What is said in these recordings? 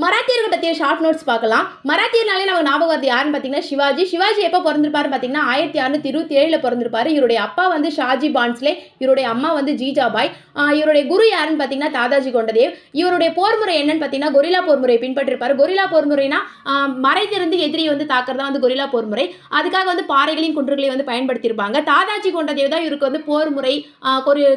मराठी மராத்தியர்கள் பற்றிய short notes பார்க்கலாம். மராத்தியர்னாலே நமக்கு ஞாபகம் வருது யாருன்னு பார்த்தீங்கன்னா சிவாஜி. சிவாஜி எப்போ பிறந்திருப்பாரு பார்த்தீங்கன்னா ஆயிரத்தி அறுநூத்தி இருபத்தி ஏழில் பிறந்திருப்பாரு. இவருடைய அப்பா வந்து ஷாஜி பான்ஸ்லே இவருடைய அம்மா வந்து ஜீஜாபாய் இவருடைய குரு யாருன்னு பார்த்தீங்கன்னா தாதாஜி கொண்டதேவ். இவருடைய போர்முறை என்னன்னு பார்த்தீங்கன்னா கொரில்லா போர்முறையை பின்பற்றிருப்பார். கொரிலா கொரில்லா போர் மறைந்திருந்து எதிரியை வந்து தாக்குறதா வந்து கொரில்லா போர்முறை அதுக்காக வந்து பாறைகளையும் குன்றுகளையும் வந்து பயன்படுத்தியிருப்பாங்க. தாதாஜி கொண்டதேவ் தான் இவருக்கு வந்து போர்முறை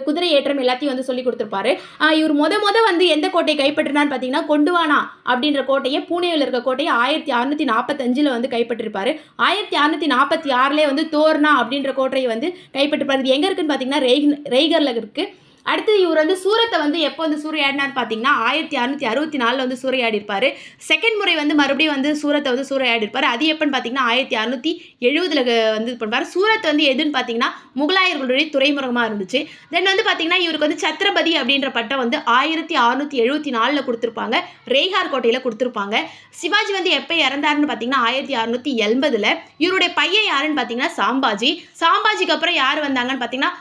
குதிரை ஏற்றம் எல்லாத்தையும் வந்து சொல்லி கொடுத்துருப்பாரு. ஆஹ் இவர் முத முத வந்து எந்த கோட்டையை கைப்பற்றினான்னு பார்த்தீங்கன்னா கொண்டுவானா அப்படின்ற கோட்டையை பூனேவில் இருக்க கோட்டையை ஆயிரத்தி அறுநூத்தி நாற்பத்தஞ்சில் வந்து கைப்பற்றிருப்பாரு. ஆயிரத்தி அறுநூத்தி நாற்பத்தி ஆறுலேயே வந்து தோர்னா அப்படின்ற கோட்டையை வந்து கைப்பற்றிருப்பார். இது எங்கே இருக்குன்னு பார்த்தீங்கன்னா ரெய்க் ரெய்கரில் இருக்குது அடுத்து இவர் வந்து சூரத்தை வந்து எப்போ வந்து சூறையாடினார் பார்த்தீங்கன்னா ஆயிரத்தி அறுநூத்தி அறுபத்தி நாலில் வந்து சூறையாடிருப்பார் செகண்ட் முறை வந்து மறுபடியும் வந்து சூரத்தை வந்து சூறையாடிருப்பார் அது எப்போன்னு பார்த்தீங்கன்னா ஆயிரத்தி அறுநூற்றி எழுபதில் வந்து இது பண்ணுவார். சூரத் வந்து எதுன்னு பார்த்தீங்கன்னா முகலாயர்களுடைய துறைமுகமாக இருந்துச்சு. தென் வந்து பார்த்தீங்கன்னா இவருக்கு வந்து சத்ரபதி அப்படின்ற பட்டம் வந்து ஆயிரத்தி அறுநூற்றி எழுபத்தி நாலில் கொடுத்துருப்பாங்க. ரேகார் கோட்டையில் கொடுத்துருப்பாங்க. சிவாஜி வந்து எப்போ இறந்தாருன்னு பார்த்தீங்கன்னா ஆயிரத்தி அறுநூற்றி எண்பதில். இவருடைய பையன் யாருன்னு பார்த்தீங்கன்னா சாம்பாஜி. சாம்பாஜிக்கு அப்புறம் யார் வந்தாங்கன்னு பார்த்தீங்கன்னா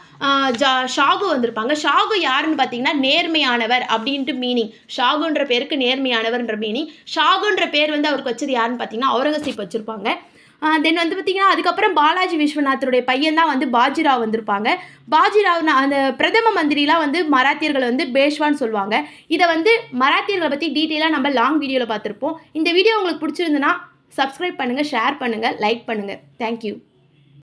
ஜா ஷாகு வந்திருப்பாங்க. ஷாகு யாருன்னு பார்த்தீங்கன்னா நேர்மையானவர் அப்படின்ட்டு மீனிங் ஷாகுன்ற பேருக்கு நேர்மையானவர்ன்ற மீனிங் ஷாகுன்ற பேர் வந்து அவருக்கு வச்சது யாருன்னு பார்த்தீங்கன்னா அவுரங்கசீப் வச்சுருப்பாங்க. தென் வந்து பார்த்தீங்கன்னா அதுக்கப்புறம் பாலாஜி விஸ்வநாத்தருடைய பையன் தான் வந்து பாஜிராவ் வந்திருப்பாங்க. பாஜிராவ் அந்த பிரதம மந்திரிலாம் வந்து மராத்தியர்கள் வந்து பேஷ்வான்னு சொல்லுவாங்க. இதை வந்து மராத்தியர்களை பற்றி டீட்டெயிலாக நம்ம லாங் வீடியோவில் பார்த்துருப்போம். இந்த வீடியோ உங்களுக்கு பிடிச்சிருந்துன்னா சப்ஸ்கிரைப் பண்ணுங்கள் ஷேர் பண்ணுங்கள் லைக் பண்ணுங்கள் தேங்க்யூ